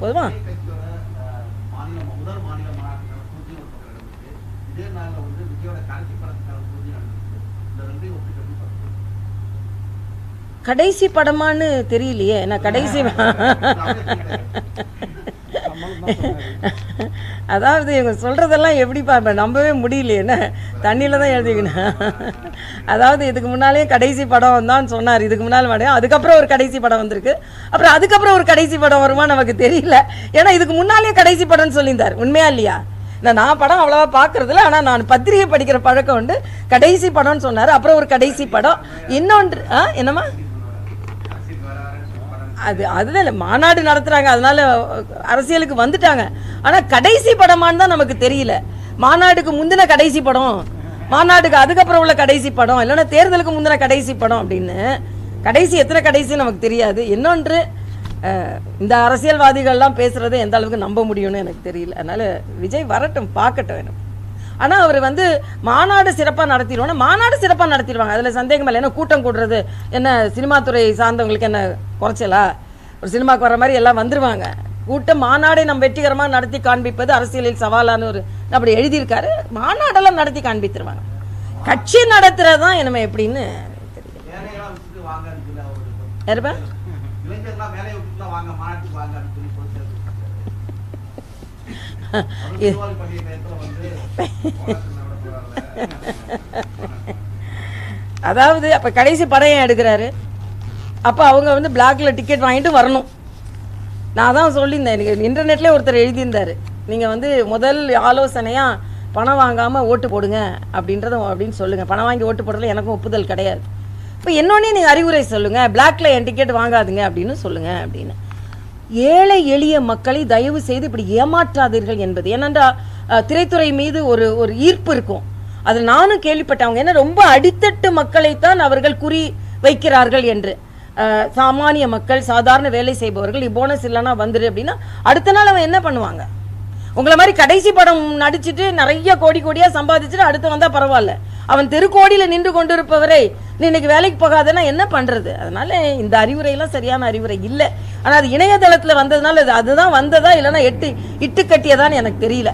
போதுமா? கடைசி படமான்னு தெரியலையே நான் கடைசி அதாவது இவங்க சொல்கிறதெல்லாம் எப்படிப்பா இப்போ நம்பவே முடியலையேன்னு தண்ணியில் தான் எழுதிக்கணும் அதாவது இதுக்கு முன்னாலே கடைசி படம் தான் சொன்னார். இதுக்கு முன்னால் படம் அதுக்கப்புறம் ஒரு கடைசி படம் வந்திருக்கு. அப்புறம் அதுக்கப்புறம் ஒரு கடைசி படம் வருமா நமக்கு தெரியல. ஏன்னா இதுக்கு முன்னாலே கடைசி படம்னு சொல்லியிருந்தார். உண்மையா இல்லையா? நான் நான் படம் அவ்வளோவா பார்க்கறதில்ல ஆனால் நான் பத்திரிகை படிக்கிற பழக்கம் உண்டு. கடைசி படம்னு சொன்னார் அப்புறம் ஒரு கடைசி படம். இன்னொன்று ஆ என்னம்மா அரசியல் வர ஆரம்பிச்சு படம் அது அதுதான் இல்லை மாநாடு நடத்துகிறாங்க அதனால அரசியலுக்கு வந்துட்டாங்க. ஆனால் கடைசி படமான்னு தான் நமக்கு தெரியல. மாநாடுக்கு முந்தின கடைசி படம் மாநாடுக்கு அதுக்கப்புறம் உள்ள கடைசி படம் இல்லைன்னா தேர்தலுக்கு முந்தின கடைசி படம் அப்படின்னு கடைசி எத்தனை கடைசி நமக்கு தெரியாது. இன்னொன்று இந்த அரசியல்வாதிகள்லாம் பேசுகிறத எந்த அளவுக்கு நம்ப முடியும்னு எனக்கு தெரியல. அதனால விஜய் வரட்டும் பார்க்கட்டும் எனக்கு. ஆனால் அவர் வந்து மாநாடு சிறப்பாக நடத்திடுவோம்னா மாநாடு சிறப்பாக நடத்திடுவாங்க. அதில் சந்தேகம் இல்லை. ஏன்னா கூட்டம் கூடுறது? என்ன சினிமா துறை சார்ந்தவங்களுக்கு என்ன குறைச்சலா? ஒரு சினிமாக்கு வர மாதிரி எல்லாம் வந்துருவாங்க. கூட்டம் மாநாடை நம்ம வெற்றிகரமாக நடத்தி காண்பிப்பது அரசியலில் சவாலான ஒரு அப்படி எழுதியிருக்காரு. மாநாடெல்லாம் நடத்தி காண்பித்துருவாங்க. கட்சி நடத்துறது தான் என்னமே எப்படின்னு தெரியல. அதாவது அப்போ கடைசி படம் ஏன் எடுக்கிறாரு? அப்போ அவங்க வந்து பிளாக்ல டிக்கெட் வாங்கிட்டு வரணும். நான் தான் சொல்லியிருந்தேன் எனக்கு இன்டர்நெட்லேயே ஒருத்தர் எழுதியிருந்தார். நீங்கள் வந்து முதல் ஆலோசனையாக பணம் வாங்காமல் ஓட்டு போடுங்க அப்படின்றத அப்படின்னு சொல்லுங்கள் பணம் வாங்கி ஓட்டு போடுறதுல எனக்கும் ஒப்புதல் கிடையாது. இப்போ என்னொன்னே நீங்கள் அறிவுரை சொல்லுங்கள் பிளாக்ல என் டிக்கெட் வாங்காதுங்க அப்படின்னு சொல்லுங்கள் அப்படின்னு. ஏழை எளிய மக்களை தயவு செய்து இப்படி ஏமாற்றாதீர்கள் என்பது. ஏனென்றால் திரைத்துறை மீது ஒரு ஒரு ஈர்ப்பு இருக்கும். அது நானும் கேள்விப்பட்டேன் அவங்க ஏன்னா ரொம்ப அடித்தட்டு மக்களைத்தான் அவர்கள் குறி வைக்கிறார்கள் என்று. சாமானிய மக்கள் சாதாரண வேலை செய்பவர்கள் போனஸ் இல்லைன்னா வந்துரு அப்படின்னா அடுத்த நாள் அவன் என்ன பண்ணுவாங்க? உங்களை மாதிரி கடைசி படம் நடிச்சிட்டு நிறைய கோடி கோடியா சம்பாதிச்சுட்டு அடுத்து வந்தா பரவாயில்ல. அவன் திருக்கோடியில் நின்று கொண்டிருப்பவரை நீ இன்னைக்கு வேலைக்கு போகாதன்னா என்ன பண்ணுறது அதனால இந்த அறிவுரையெல்லாம் சரியான அறிவுரை இல்லை. ஆனால் அது இணையதளத்தில் வந்ததுனால அது அதுதான் வந்ததா இல்லைன்னா எட்டு இட்டு கட்டியதான்னு எனக்கு தெரியல.